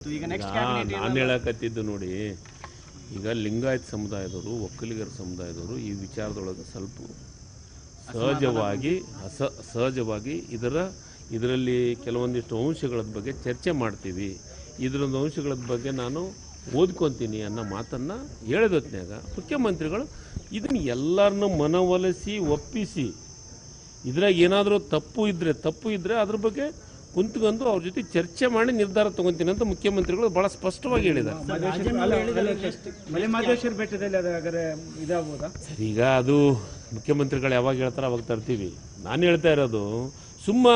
ಈಗ ನೆಕ್ಸ್ಟ್ ನಾನು ಹೇಳಕತ್ತಿದ್ದು ನೋಡಿ ಈಗ ಲಿಂಗಾಯತ್ ಸಮುದಾಯದವರು ಒಕ್ಕಲಿಗರ ಸಮುದಾಯದವರು ಈ ವಿಚಾರದೊಳಗೆ ಸ್ವಲ್ಪ ಸಹಜವಾಗಿ ಅಸ ಸಹಜವಾಗಿ ಇದರ ಇದರಲ್ಲಿ ಕೆಲವೊಂದಿಷ್ಟು ಅಂಶಗಳ ಬಗ್ಗೆ ಚರ್ಚೆ ಮಾಡ್ತೀವಿ. ಇದರೊಂದು ಅಂಶಗಳ ಬಗ್ಗೆ ನಾನು ಓದ್ಕೊತೀನಿ ಅನ್ನೋ ಮಾತನ್ನು ಹೇಳಿದೊತ್ನಾಗ ಮುಖ್ಯಮಂತ್ರಿಗಳು ಇದನ್ನು ಎಲ್ಲರನ್ನೂ ಮನವೊಲಿಸಿ ಒಪ್ಪಿಸಿ. ಇದ್ರಾಗ ಏನಾದರೂ ತಪ್ಪು ಇದ್ದರೆ ತಪ್ಪು ಇದ್ದರೆ ಅದ್ರ ಬಗ್ಗೆ ಕುಂತ್ಕೊಂಡು ಅವ್ರ ಜೊತೆ ಚರ್ಚೆ ಮಾಡಿ ನಿರ್ಧಾರ ತಗೊಂತೀನಿ ಅಂತ ಮುಖ್ಯಮಂತ್ರಿಗಳು ಬಹಳ ಸ್ಪಷ್ಟವಾಗಿ ಹೇಳಿದ್ದಾರೆ. ಸರ್ ಈಗ ಅದು ಮುಖ್ಯಮಂತ್ರಿಗಳು ಯಾವಾಗ ಹೇಳ್ತಾರೆ ಅವಾಗ ತರ್ತೀವಿ. ನಾನು ಹೇಳ್ತಾ ಇರೋದು ಸುಮ್ಮ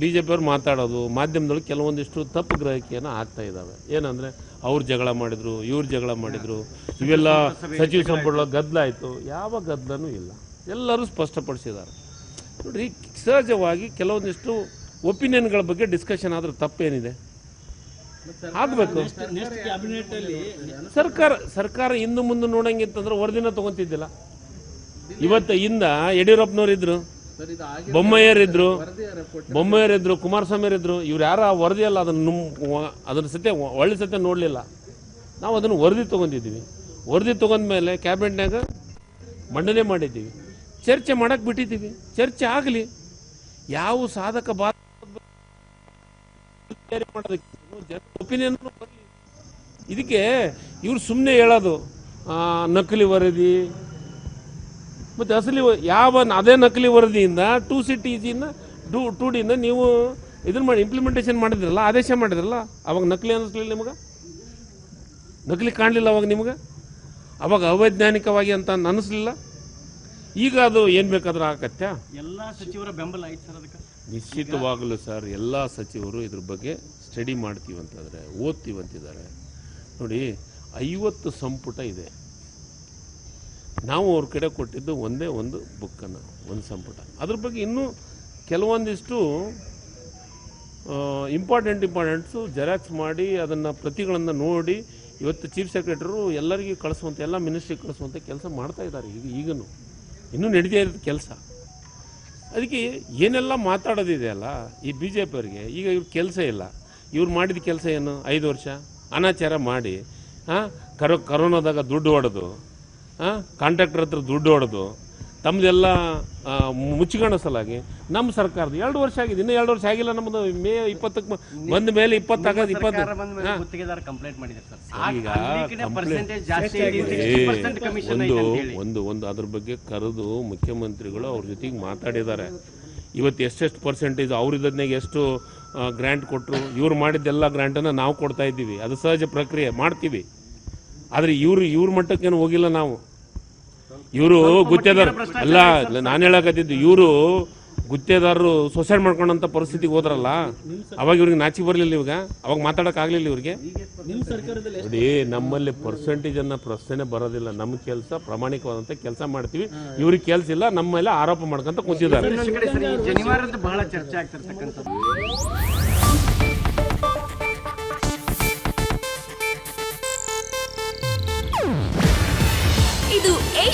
ಬಿ ಜೆ ಪಿಯವ್ರು ಮಾತಾಡೋದು ಮಾಧ್ಯಮದೊಳಗೆ ಕೆಲವೊಂದಿಷ್ಟು ತಪ್ಪು ಗ್ರಹಿಕೆಯನ್ನು ಆಗ್ತಾ ಇದ್ದಾವೆ ಏನಂದರೆ ಅವ್ರು ಜಗಳ ಮಾಡಿದ್ರು ಇವ್ರು ಜಗಳ ಮಾಡಿದ್ರು ಇವೆಲ್ಲ ಸಚಿವ ಸಂಪುಟ ಗದ್ದಲ ಆಯಿತು ಯಾವ ಗದ್ದಲನೂ ಇಲ್ಲ. ಎಲ್ಲರೂ ಸ್ಪಷ್ಟಪಡಿಸಿದ್ದಾರೆ. ನೋಡ್ರಿ ಸಹಜವಾಗಿ ಕೆಲವೊಂದಿಷ್ಟು ಒಪಿನಿಯನ್ಗಳ ಬಗ್ಗೆ ಡಿಸ್ಕಷನ್ ಆದ್ರೆ ತಪ್ಪೇನಿದೆ? ಆಗಬೇಕು. ಸರ್ಕಾರ ಸರ್ಕಾರ ಇನ್ನು ಮುಂದೆ ನೋಡಂಗಿತ್ತಂದ್ರೆ ವರದಿನ ತಗೊಂತಿದ್ದಿಲ್ಲ. ಇವತ್ತು ಇಂದ ಯಡಿಯೂರಪ್ಪನವ್ರು ಇದ್ರು ಬೊಮ್ಮಯ್ಯರಿದ್ರು ಬೊಮ್ಮಯ್ಯರಿದ್ರು ಕುಮಾರಸ್ವಾಮಿ ಇದ್ರು ಇವ್ರು ಯಾರ ಆ ವರದಿ ಅಲ್ಲ ಅದನ್ನು ಅದನ್ನ ಸತ್ಯ ಒಳ್ಳೆ ಸತೆ ನೋಡಲಿಲ್ಲ. ನಾವು ಅದನ್ನು ವರದಿ ತೊಗೊಂಡಿದ್ದೀವಿ. ವರದಿ ತೊಗೊಂಡ್ಮೇಲೆ ಕ್ಯಾಬಿನೆಟ್ನಾಗ ಮಂಡನೆ ಮಾಡಿದ್ದೀವಿ. ಚರ್ಚೆ ಮಾಡಕ್ಕೆ ಬಿಟ್ಟಿದ್ದೀವಿ. ಚರ್ಚೆ ಆಗಲಿ. ಯಾವ ಸಾಧಕ ಬಾ ಒಪಿನಿಯನ್ ಬರಲಿ ಇದಕ್ಕೆ ಇವ್ರು ಸುಮ್ಮನೆ ಹೇಳೋದು ನಕಲಿ ವರದಿ. ಮತ್ತು ಅಸಲಿ ಯಾವ ಅದೇ ನಕಲಿ ವರದಿಯಿಂದ two C T two two two ಡಿಯಿಂದ ನೀವು ಇದನ್ನ ಮಾಡಿ ಇಂಪ್ಲಿಮೆಂಟೇಷನ್ ಮಾಡಿದ್ರಲ್ಲ, ಆದೇಶ ಮಾಡಿದ್ರಲ್ಲ, ಅವಾಗ ನಕಲಿ ಅನ್ನಿಸ್ಲಿಲ್ಲ ನಿಮಗೆ? ನಕಲಿ ಕಾಣಲಿಲ್ಲ ಅವಾಗ ನಿಮಗೆ? ಅವಾಗ ಅವೈಜ್ಞಾನಿಕವಾಗಿ ಅಂತ ಅನ್ನಿಸ್ಲಿಲ್ಲ ಈಗ ಅದು ಏನು ಬೇಕಾದ್ರೂ ಆಗತ್ತೆ ಎಲ್ಲಾ ಸಚಿವರ ಬೆಂಬಲ ಆಯ್ತು ಸರ್ ಅದಕ್ಕೆ. ನಿಶ್ಚಿತವಾಗಲೂ ಸರ್, ಎಲ್ಲ ಸಚಿವರು ಇದ್ರ ಬಗ್ಗೆ ಸ್ಟಡಿ ಮಾಡ್ತೀವಿ ಅಂತಂದರೆ ಓದ್ತೀವಿ ಅಂತಿದ್ದಾರೆ ನೋಡಿ, ಐವತ್ತು ಸಂಪುಟ ಇದೆ. ನಾವು ಅವ್ರ ಕಡೆ ಕೊಟ್ಟಿದ್ದು ಒಂದೇ ಒಂದು ಬುಕ್ಕನ್ನು ಒಂದು ಸಂಪುಟ. ಅದ್ರ ಬಗ್ಗೆ ಇನ್ನೂ ಕೆಲವೊಂದಿಷ್ಟು ಇಂಪಾರ್ಟೆಂಟ್ ಇಂಪಾರ್ಟೆಂಟ್ಸು ಜೆರಾಕ್ಸ್ ಮಾಡಿ, ಅದನ್ನು ಪ್ರತಿಗಳನ್ನು ನೋಡಿ, ಇವತ್ತು ಚೀಫ್ ಸೆಕ್ರೆಟರು ಎಲ್ಲರಿಗೂ ಕಳಿಸುವಂಥ ಎಲ್ಲ ಮಿನಿಸ್ಟ್ರಿಗೆ ಕಳಿಸುವಂಥ ಕೆಲಸ ಮಾಡ್ತಾ ಇದ್ದಾರೆ, ಈಗ ಈಗನು. ಇನ್ನೂ ನಡೀತಾ ಇರೋದು ಕೆಲಸ. ಅದಕ್ಕೆ ಏನೆಲ್ಲ ಮಾತಾಡೋದಿದೆಯಲ್ಲ ಈ ಬಿ ಜೆ ಪಿಯವರಿಗೆ ಈಗ ಇವ್ರ ಕೆಲಸ ಇಲ್ಲ. ಇವ್ರು ಮಾಡಿದ ಕೆಲಸ ಏನು? ಐದು ವರ್ಷ? ಅನಾಚಾರ ಮಾಡಿ ಹಾಂ ಕರೋ, ಕರೋನಾದಾಗ ದುಡ್ಡು ಹೊಡೆದು ಹಾಂ ಕಾಂಟ್ರಾಕ್ಟರ್ ಹತ್ರ ದುಡ್ಡು ಹೊಡೆದು ತಮ್ಮದೆಲ್ಲ ಮುಚ್ಚಿಕೊಳ್ಳೋ ಸಲಾಗಿ ನಮ್ಮ ಸರ್ಕಾರದ ಎರಡು ವರ್ಷ ಆಗಿದೆ. ಇನ್ನೂ ಎರಡು ವರ್ಷ ಆಗಿಲ್ಲ ನಮ್ಮದು ಮೇ ಇಪ್ಪತ್ತಕ್ಕೆ ಬಂದ ಮೇಲೆ ಇಪ್ಪತ್ತಾಗದು ಇಪ್ಪತ್ತು. ಹಾಂ. ಗುತ್ತಿಗೆದಾರ ಕಂಪ್ಲೇಂಟ್ ಮಾಡಿದ್ದಾರೆ ಸರ್. ಈಗ ಒಂದು ಒಂದು ಒಂದು ಅದ್ರ ಬಗ್ಗೆ ಕರೆದು ಮುಖ್ಯಮಂತ್ರಿಗಳು ಅವ್ರ ಜೊತೆಗೆ ಮಾತಾಡಿದ್ದಾರೆ. ಇವತ್ತು ಎಷ್ಟೆಷ್ಟು ಪರ್ಸೆಂಟೇಜ್ ಅವ್ರಿದ್ದದ್ನಾಗ ಎಷ್ಟು ಗ್ರ್ಯಾಂಟ್ ಕೊಟ್ಟರು ಇವ್ರು ಮಾಡಿದ್ದೆಲ್ಲ ಗ್ರ್ಯಾಂಟನ್ನು ನಾವು ಕೊಡ್ತಾ ಇದ್ದೀವಿ. ಅದು ಸಹಜ ಪ್ರಕ್ರಿಯೆ. ಮಾಡ್ತೀವಿ. ಆದರೆ ಇವರು ಇವ್ರ ಮಟ್ಟಕ್ಕೇನು ಹೋಗಿಲ್ಲ ನಾವು. ಇವರು ಗುತ್ತೇದಾರ ಅಲ್ಲ ನಾನು ಹೇಳಕತ್ತಿದ್ದು ಇವರು ಗುತ್ತೇದಾರರು ಸೊಸೈಡ್ ಮಾಡ್ಕೊಂಡಂತ ಪರಿಸ್ಥಿತಿಗೆ ಹೋದ್ರಲ್ಲ ಅವಾಗ ಇವ್ರಿಗೆ ನಾಚಿ ಬರಲಿಲ್ಲ ಇವಾಗ ಅವಾಗ ಮಾತಾಡೋಕ್ಕಾಗಲಿಲ್ಲ ಇವ್ರಿಗೆ. ನಿಮ್ಮ ನೋಡಿ ನಮ್ಮಲ್ಲಿ ಪರ್ಸೆಂಟೇಜ್ ಅನ್ನ ಪ್ರಶ್ನೆ ಬರೋದಿಲ್ಲ. ನಮ್ಮ ಕೆಲಸ ಪ್ರಾಮಾಣಿಕವಾದಂತ ಕೆಲಸ ಮಾಡ್ತೀವಿ. ಇವ್ರಿಗೆ ಕೆಲಸ ಇಲ್ಲ ನಮ್ಮ ಮೇಲೆ ಆರೋಪ ಮಾಡ್ಕೊಂತ ಕೂತಿದ್ದಾರೆ.